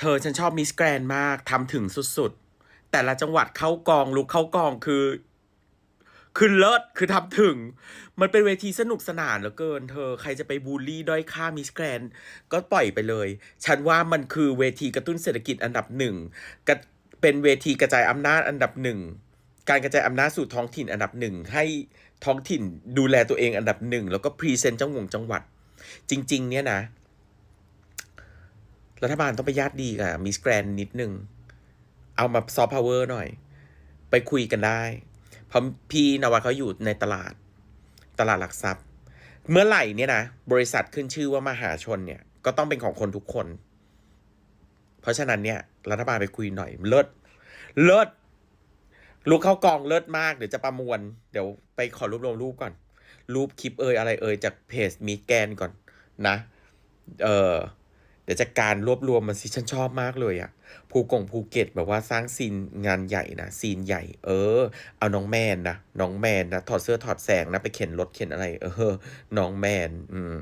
เธอฉันชอบมิสแกรนมากทำถึงสุดๆ แต่ละจังหวัดเข้ากองลุกเข้ากองคือ คือเลิศคือทำถึง มันเป็นเวทีสนุกสนานเหลือเกิน เธอใครจะไปบูลลี่ด้อยค่ามิสแกรนก็ปล่อยไปเลย ฉันว่ามันคือเวทีกระตุ้นเศรษฐกิจอันดับหนึ่งเป็นเวทีกระจายอำนาจอันดับหนึ่งการกระจายอำนาจสู่ท้องถิ่นอันดับหนึ่งให้ท้องถิ่นดูแลตัวเองอันดับหนึ่งแล้วก็พรีเซนต์จังหวงจังหวัด จริง ๆ เนี่ยนะ รัฐบาลต้องไปญาติดีกับมิสแกรนนิดนึง เอามาซอฟต์พาวเวอร์หน่อย ไปคุยกันได้ เพราะพี่นวัดเขาอยู่ในตลาด ตลาดหลักทรัพย์ เมื่อไหร่เนี่ยนะ บริษัทขึ้นชื่อว่ามหาชนเนี่ย ก็ต้องเป็นของคนทุกคน เพราะฉะนั้นเนี่ย รัฐบาลไปคุยหน่อย เลิศ เลิศลูกเข้ากองเลิศมาก เดี๋ยวจะประมวล เดี๋ยวไปขอรวบรวมรูปก่อน รูปคลิปเอ่ยอะไรเอ่ยจากเพจมีแกนก่อนนะ เออ ดี๋ยวจะการรวบรวมมันสิฉันชอบมากเลยอะภูกงภูเก็ตแบบว่าสร้างซีนงานใหญ่นะซีนใหญ่ เออ เอาน้องแมนนะน้องแมนนะถอดเสื้อถอดแสงนะไปเข็นรถเข็นอะไร เออ น้องแมน อืม